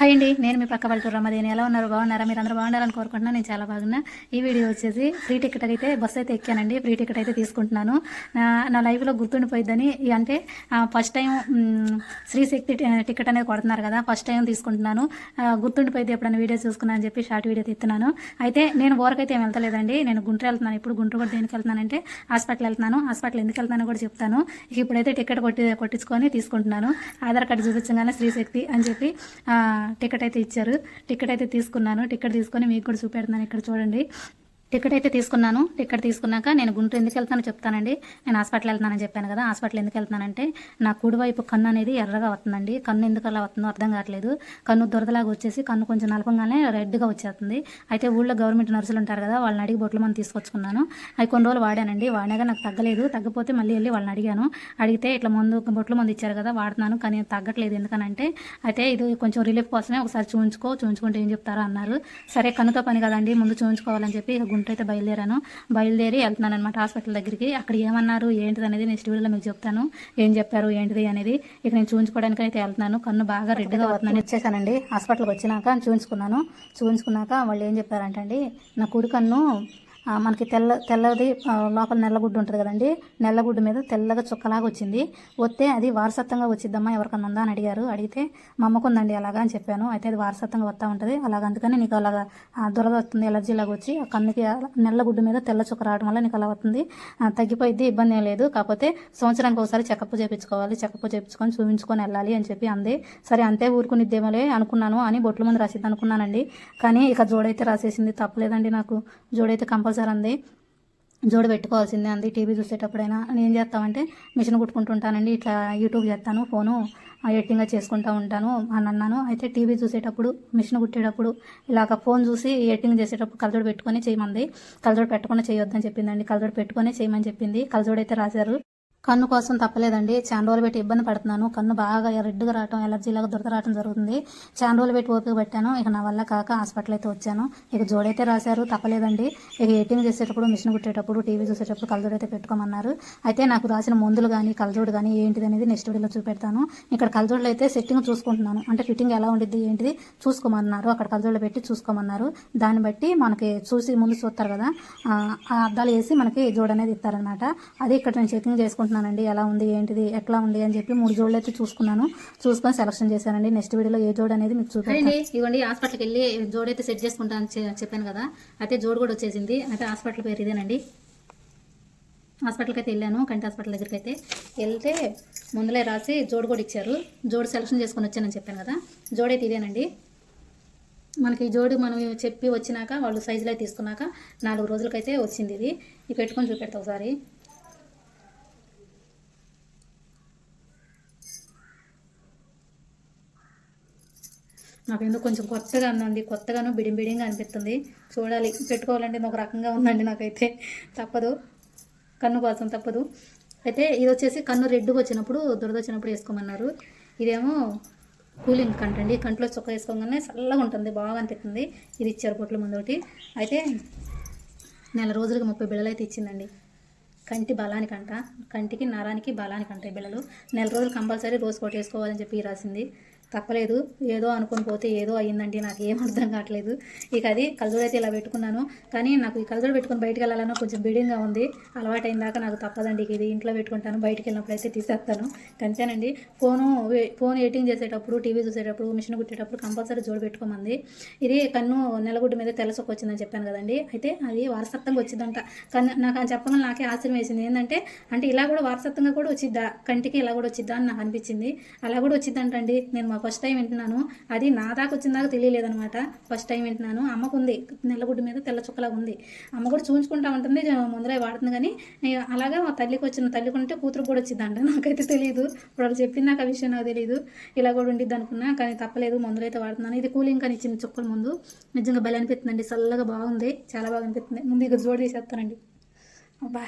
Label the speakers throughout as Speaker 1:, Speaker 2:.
Speaker 1: Hi అండి నేను మీ పక్క పల్లెటూరు రమ్మదేని ఎలా ఉన్నారు? బాగున్నారా? మీరు అందరూ బాగున్నారని కోరుకుంటున్నాను. నేను చాలా బాగున్నా. ఈ వీడియో వచ్చేసి ఫ్రీ టికెట్ అయితే బస్ అయితే ఎక్కానండి. ఫ్రీ టికెట్ అయితే తీసుకుంటున్నాను. నా- లైఫ్లో గుర్తుండిపోయిద్దని అంటే ఫస్ట్ టైం శ్రీశక్తి టికెట్ అనేది కొడుతున్నారు కదా ఫస్ట్ టైం తీసుకుంటున్నాను. గుర్తుండిపోయింది ఎప్పుడైనా వీడియో చూసుకున్నా అని చెప్పి షార్ట్ వీడియో తీస్తున్నాను. అయితే నేను ఊరకైతే ఏం వెళ్తలేదండి. నేను గుంటూరు వెళ్తున్నాను. ఇప్పుడు గుంటూరు కూడా దేనికి వెళ్తున్నానంటే హాస్పిటల్ వెళ్తున్నాను. హాస్పిటల్ ఎందుకు వెళ్తానో కూడా చెప్తాను. ఇప్పుడైతే టికెట్ కొట్టి కొట్టించుకొని తీసుకుంటున్నాను. ఆధార్ కార్డు చూపించగానే శ్రీశక్తి అని చెప్పి టికెట్ అయితే ఇచ్చారు. టికెట్ అయితే తీసుకున్నాను. టికెట్ తీసుకొని మీకు కూడా చూపెడుతున్నాను. ఇక్కడ చూడండి. టికెట్ అయితే తీసుకున్నాను. టికెట్ తీసుకున్నాక నేను గుంటూరు ఎందుకు వెళ్తానో చెప్తానండి. నేను హాస్పిటల్ వెళ్తున్నానని చెప్పాను కదా హాస్పిటల్ ఎందుకు వెళ్తున్నానంటే నా కుడివైపు కన్ను అనేది ఎర్రగా వస్తుందండి. కన్ను ఎందుకు అలా వస్తుందో అర్థం కావట్లేదు. కన్ను దురదలాగా వచ్చేసి కన్ను కొంచెం నలపంగానే రెడ్గా వచ్చేస్తుంది. అయితే ఊళ్ళో గవర్నమెంట్ నర్సులు ఉంటారు కదా వాళ్ళని అడిగి బొట్లు మనం తీసుకొచ్చుకున్నాను. అవి కొన్ని రోజులు వాడానండి. వాడినాక నాకు తగ్గలేదు. తగ్గపోతే మళ్ళీ వెళ్ళి వాళ్ళని అడిగాను. అడిగితే ఇట్లా మందు బొట్లు మంది ఇచ్చారు కదా వాడుతున్నాను కానీ తగ్గట్లేదు. ఎందుకనంటే అయితే ఇది కొంచెం రిలీఫ్ కోసమే ఒకసారి చూయించుకో చూయించుకుంటే ఏం చెప్తారో అన్నారు. సరే కన్నుతో పని కదండి ముందు చూయించుకోవాలని చెప్పి గుంటూరు అయితే బయలుదేరాను. బయలుదేరి వెళ్తున్నాను అనమాట హాస్పిటల్ దగ్గరికి. అక్కడ ఏమన్నారు ఏంటిది అనేది నెక్స్ట్ వీడియోలో మీకు చెప్తాను. ఏం చెప్పారు ఏంటిది అనేది ఇక నేను చూయించుకోవడానికి అయితే వెళ్తున్నాను. కన్ను బాగా రెడ్గా అవుతుందని వచ్చేసానండి. హాస్పిటల్కి వచ్చినాక చూయించుకున్నాను. చూయించుకున్నాక వాళ్ళు ఏం చెప్పారంటే అండి నా కుడి కన్ను మనకి తెల్ల తెల్లది లోపల నల్లగుడ్డు ఉంటుంది కదండి. నల్లగుడ్డు మీద తెల్లగా చుక్కలాగా వచ్చింది. వస్తే అది వారసత్వంగా వచ్చిద్దమ్మా ఎవరికన్నా ఉందా అని అడిగారు. అడిగితే మా అమ్మకు ఉందండి అలాగా అని చెప్పాను. అయితే అది వారసత్వంగా వస్తూ ఉంటుంది. అలాగ అందుకని నీకు అలాగా దురద వస్తుంది ఎలర్జీ లాగా వచ్చి కన్నుకి నల్లగుడ్డు మీద తెల్ల చుక్క రావడం వల్ల నీకు అలా వస్తుంది. తగ్గిపోయింది ఇబ్బంది ఏం లేదు. కాకపోతే సంవత్సరానికి ఒకసారి చెకప్ చేయించుకోవాలి చెకప్ చేయించుకొని చూపించుకొని వెళ్ళాలి అని చెప్పి అంది. సరే అంతే ఊరుకునిద్దేమోలే అనుకున్నాను అని బొట్ల ముందు రాసిద్ది అనుకున్నానండి. కానీ ఇక జోడైతే రాసేసింది తప్పలేదండి నాకు. జోడైతే కంపల్సరీ అంది. జోడు పెట్టుకోవాల్సిందే అంది. టీవీ చూసేటప్పుడైనా నేను ఏం చేస్తామంటే మిషన్ కుట్టుకుంటుంటానండి. ఇట్లా యూట్యూబ్ చేస్తాను ఫోను ఎడిటింగ్గా చేసుకుంటూ ఉంటాను అని అన్నాను. అయితే టీవీ చూసేటప్పుడు మిషన్ కుట్టేటప్పుడు ఇలాగ ఫోన్ చూసి ఎడిటింగ్ చేసేటప్పుడు కలజోడు పెట్టుకొని చేయమంది. కలజోడు పెట్టకుండా చేయొద్దని చెప్పిందండి. కలజోడు పెట్టుకొని చేయమని చెప్పింది. కలజోడు అయితే రాశారు. కన్ను కోసం తప్పలేదండి. చాలా రోజులు పెట్టి ఇబ్బంది పడుతున్నాను. కన్ను బాగా రెడ్గా రావటం ఎలర్జీ లాగా దురద రావడం జరుగుతుంది. చాలా రోజులు పెట్టి ఓపిక పెట్టాను. ఇక నా వల్ల కాక హాస్పిటల్ అయితే వచ్చాను. ఇక జోడైతే రాశారు. తప్పలేదండి. ఇక ఏటీఎం చేసేటప్పుడు మిషన్ కుట్టేటప్పుడు టీవీ చూసేటప్పుడు కలజోడు అయితే పెట్టుకోమన్నారు. అయితే నాకు రాసిన మందులు కానీ కలజోడు కానీ ఏంటిది అనేది నెక్స్ట్ వీడియోలో చూపెడతాను. ఇక్కడ కలజోడులో అయితే సెట్టింగ్ చూసుకుంటున్నాను. అంటే ఫిట్టింగ్ ఎలా ఉండిద్ది ఏంటిది చూసుకోమన్నారు. అక్కడ కలజోడులో పెట్టి చూసుకోమన్నారు. దాన్ని బట్టి మనకి చూసి ముందు చూస్తారు కదా. ఆ అద్దాలు వేసి మనకి జోడు అనేది ఇస్తారనమాట అది ఇక్కడ నేను చెకింగ్ చేసుకుంటున్నానండి ఎలా ఉంది ఏంటిది ఎట్లా ఉంది అని చెప్పి మూడు జోడులు అయితే చూసుకున్నాను. చూసుకొని సెలక్షన్ చేశానండి. నెక్స్ట్ వీడియోలో ఏ జోడు అనేది మీకు చూపించండి ఇవ్వండి హాస్పిటల్కి వెళ్ళి జోడు అయితే సెట్ చేసుకుంటాను చెప్పాను కదా. అయితే జోడు కూడా వచ్చేసింది. అయితే హాస్పిటల్ పేరు ఇదేనండి. హాస్పిటల్కి అయితే వెళ్ళాను కంటి హాస్పిటల్ దగ్గరికి అయితే. వెళ్తే ముందులే రాసి జోడు కూడా ఇచ్చారు. జోడు సెలక్షన్ చేసుకొని వచ్చానని చెప్పాను కదా. జోడైతే ఇదేనండి. మనకి ఈ జోడు మనం చెప్పి వచ్చినాక వాళ్ళు సైజులో తీసుకున్నాక నాలుగు రోజులకైతే వచ్చింది ఇది. ఇది పెట్టుకొని చూపెడతా ఒకసారి. నాకు కొంచెం కొత్తగా ఉందండి కొత్తగాను బిడిం బిడింగా అనిపిస్తుంది. చూడాలి. పెట్టుకోవాలంటే ఒక రకంగా ఉందండి నాకైతే. తప్పదు. కన్ను కోసం తప్పదు. అయితే ఇది వచ్చేసి కన్ను రెడ్డుగా వచ్చినప్పుడు దురద వచ్చినప్పుడు వేసుకోమన్నారు. ఇదేమో కూలింగ్ కంట అండి. కంట్లో చొక్క వేసుకోగానే చల్లగా ఉంటుంది. బాగా అనిపిస్తుంది. ఇది ఇచ్చారు పొట్ల ముందు ఒకటి అయితే నెల రోజులకి ముప్పై బిళ్ళలు అయితే ఇచ్చిందండి. కంటి బలానికంట కంటికి నరానికి బలానికంట ఈ బిళ్ళలు. నెల రోజులు కంపల్సరీ రోజు కొట్టేసుకోవాలని వేసుకోవాలని చెప్పి రాసింది. తప్పలేదు. ఏదో అనుకుని పోతే ఏదో అయ్యిందండి నాకు ఏం అర్థం కావట్లేదు. ఇక అది కలజోడు అయితే ఇలా పెట్టుకున్నాను. కానీ నాకు ఈ కలజోడు పెట్టుకొని బయటికి వెళ్ళాలన్నా కొంచెం బిడింగ్గా ఉంది. అలవాటు అయిన దాకా నాకు తప్పదండి ఇది ఇంట్లో పెట్టుకుంటాను. బయటికి వెళ్ళినప్పుడు అయితే తీసేస్తాను. అంతేనండి. ఫోను ఫోన్ ఎడిటింగ్ చేసేటప్పుడు టీవీ చూసేటప్పుడు మిషన్ కుట్టేటప్పుడు కంపల్సరీ జోడు పెట్టుకోమంది. ఇది కన్ను నెలగుడ్డు మీద తెల్లసొక్క వచ్చిందని చెప్పాను కదండి. అయితే అది వారసత్వంగా వచ్చిందంట. కన్ను నాకు అని చెప్పగానే నాకే ఆశ్చర్యం వేసింది. ఏంటంటే అంటే ఇలా కూడా వారసత్వంగా కూడా వచ్చిద్దా? కంటికి ఇలా కూడా వచ్చిద్దా అని నాకు అనిపించింది. అలా కూడా వచ్చిందంటండి. నేను మా ఫస్ట్ టైం వింటున్నాను. అది నా దాకా వచ్చిందాక తెలియలేదనమాట ఫస్ట్ టైం వింటున్నాను. అమ్మకు ఉంది నెల్లగుడ్డు మీద తెల్ల చుక్కలా ఉంది. అమ్మ కూడా చూపించుకుంటా ఉంటుంది. ముందరే వాడుతుంది కానీ అలాగే అలాగా మా తల్లికి వచ్చిన తల్లికి ఉంటే కూతురు కూడా వచ్చిందంట. నాకైతే తెలియదు ఇప్పుడు వాళ్ళు చెప్పింది నాకు ఆ విషయం నాకు తెలియదు ఇలా కూడా ఉండిద్ది అనుకున్నా కానీ తప్పలేదు. మందులైతే వాడుతున్నాను. ఇది కూలింగ్ కానీ ఇచ్చింది చుక్కల ముందు. నిజంగా బలి అనిపిస్తుందండి. చల్లగా బాగుంది. చాలా బాగా అనిపిస్తుంది. ముందు ఇక జోడు తీసేస్తానండి. అబ్బా.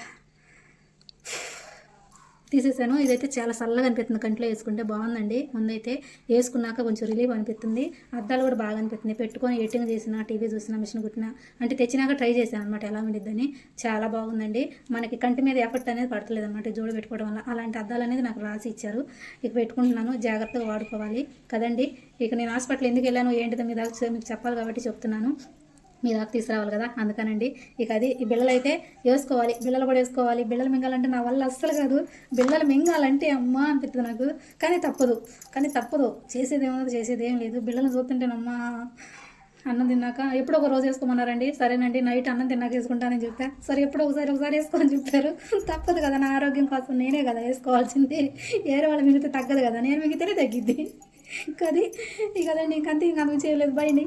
Speaker 1: తీసేసాను. ఇదైతే చాలా చల్లగా అనిపిస్తుంది. కంట్లో వేసుకుంటే బాగుందండి. ముందైతే వేసుకున్నాక కొంచెం రిలీఫ్ అనిపిస్తుంది. అద్దాలు కూడా బాగా అనిపిస్తుంది పెట్టుకొని ఎడిటింగ్ చేసిన టీవీ చూసిన మిషన్ కుట్టిన అంటే తెచ్చినాక ట్రై చేశాను అనమాట ఎలా ఉండిద్దని చాలా బాగుందండి. మనకి కంటి మీద ఎఫెక్ట్ అనేది పడతలేదు అనమాట జోడు పెట్టుకోవడం వల్ల. అలాంటి అద్దాలు అనేది నాకు రాసి ఇచ్చారు. ఇక పెట్టుకుంటున్నాను. జాగ్రత్తగా వాడుకోవాలి. కదండి? ఇక నేను హాస్పిటల్ ఎందుకు వెళ్ళాను? ఏంటిదో? మీ దాకా మీకు చెప్పాలి కాబట్టి చెప్తున్నాను. మీ దాకా తీసుకురావాలి కదా? అందుకనండి. ఇక అది ఈ బిళ్ళలు అయితే వేసుకోవాలి. బిళ్ళలు కూడా వేసుకోవాలి. బిళ్ళలు మింగాలంటే నా వల్ల అస్సలు కాదు. బిళ్ళలు మింగాలంటే అమ్మా అనిపిస్తుంది నాకు. కానీ తప్పదు. కానీ తప్పదు. చేసేది ఏమన్నది చేసేది ఏం లేదు. బిళ్ళలు చూస్తుంటేనమ్మా అన్నం తిన్నాక ఎప్పుడో ఒక రోజు వేసుకోమన్నారండి. సరేనండి నైట్ అన్నం తిన్నాక వేసుకుంటానని చెప్పా. సరే ఎప్పుడో ఒకసారి ఒకసారి వేసుకోమని చెప్పారు. తప్పదు కదా నా ఆరోగ్యం కోసం నేనే కదా వేసుకోవాల్సింది. వేరే వాళ్ళు మిగితే తగ్గదు కదా. నేను మిగితేనే తగ్గిద్ది. కది ఇక కదండి ఇంకంతే ఇంకా చేయలేదు. బయని